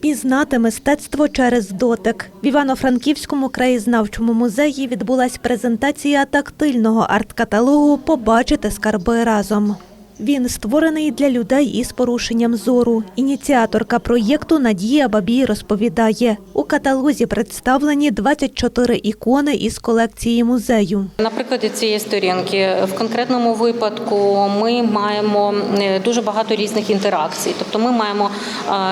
Пізнати мистецтво через дотик. В Івано-Франківському краєзнавчому музеї відбулась презентація тактильного арт-каталогу Побачити скарби разом. Він створений для людей із порушенням зору. Ініціаторка проєкту Надія Бабій розповідає, у каталозі представлені 24 ікони із колекції музею. На прикладі цієї сторінки в конкретному випадку ми маємо е, дуже багато різних інтеракцій. Тобто, ми маємо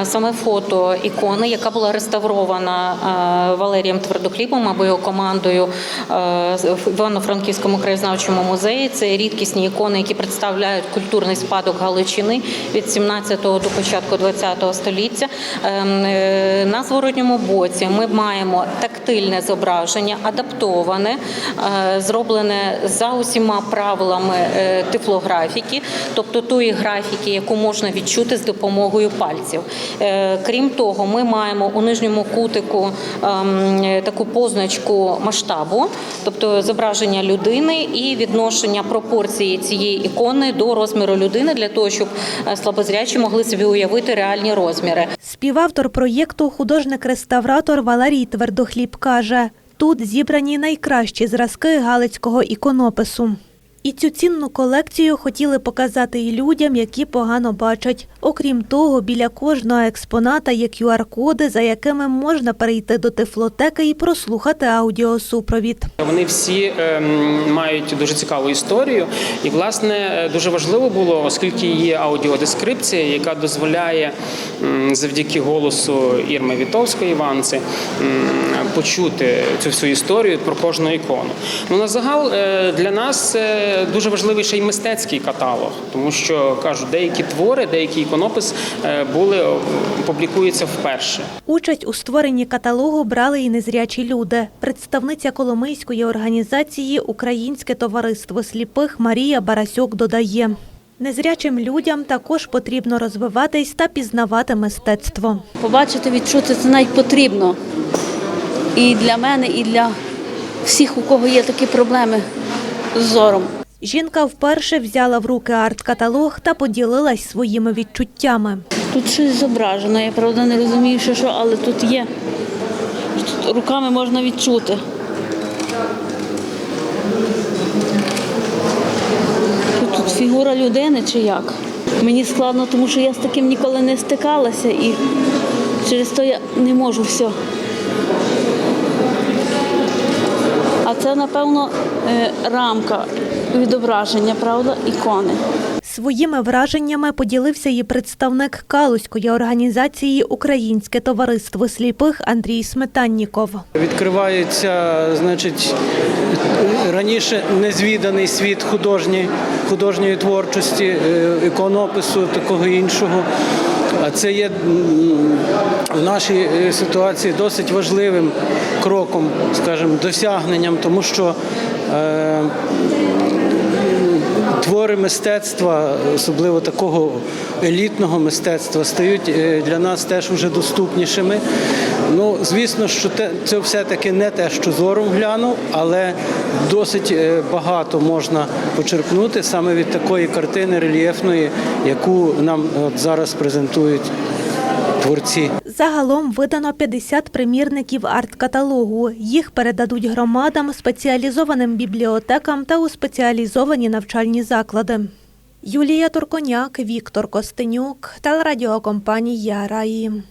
е, саме фото ікони, яка була реставрована е, Валерієм Твердохлібом або його командою в Івано-Франківському краєзнавчому музеї. Це рідкісні ікони, які представляють культурний спадок Галичини від 17 до початку 20 століття. Ем, е, На зворотньому боці ми маємо тактильне зображення, адаптоване, е, зроблене за усіма правилами е, тифлографіки, тобто тої графіки, яку можна відчути з допомогою пальців. Крім того, ми маємо у нижньому кутику ем, таку позначку масштабу, тобто зображення людини і відношення пропорції цієї ікони до розміру людини для того, щоб е, слабозрячі могли собі уявити реальні розміри. Співавтор проєкту, художник-реставратор Валерій Твердохліб каже, тут зібрані найкращі зразки галицького іконопису. І цю цінну колекцію хотіли показати і людям, які погано бачать. Окрім того, біля кожного експоната є QR-коди, за якими можна перейти до тифлотеки і прослухати аудіосупровід. Вони всі ем, мають дуже цікаву історію, і власне дуже важливо було, оскільки є аудіодескрипція, яка дозволяє завдяки голосу Ірми Вітовської Іванці почути цю всю історію про кожну ікону. Ну на загал е, для нас це дуже важливий ще й мистецький каталог, тому що кажуть, деякі твори, деякий іконопис е, були публікуються вперше. Участь у створенні каталогу брали і незрячі люди. Представниця Коломийської організації Українське товариство сліпих Марія Барасюк додає. Незрячим людям також потрібно розвиватись та пізнавати мистецтво. Побачити, відчути це навіть потрібно. І для мене, і для всіх, у кого є такі проблеми з зором. Жінка вперше взяла в руки арт-каталог та поділилась своїми відчуттями. Тут щось зображено, я правда не розумію, що, що але тут є. Тут руками можна відчути. Тут, фігура людини чи як? Мені складно, тому що я з таким ніколи не стикалася і через то я не можу все. А це, напевно, е, рамка відображення, правда, ікони. Своїми враженнями поділився і представник Калузької організації Українське товариство сліпих Андрій Сметанніков. Відкривається, значить, раніше незвіданий світ художньої, художньої творчості, е, іконопису, такого іншого. А це є в нашій е, ситуації досить важливим кроком, скажімо, досягненням, тому що е, твори мистецтва, особливо такого елітного мистецтва, стають е, для нас теж вже доступнішими. Ну, звісно, що це все-таки не те, що зором глянув, але досить е, багато можна почерпнути саме від такої картини рельєфної, яку нам от зараз презентують творці. Загалом видано 50 примірників арт-каталогу. Їх передадуть громадам, спеціалізованим бібліотекам та у спеціалізовані навчальні заклади. Юлія Турконяк, Віктор Костенюк, телерадіокомпанія Раї.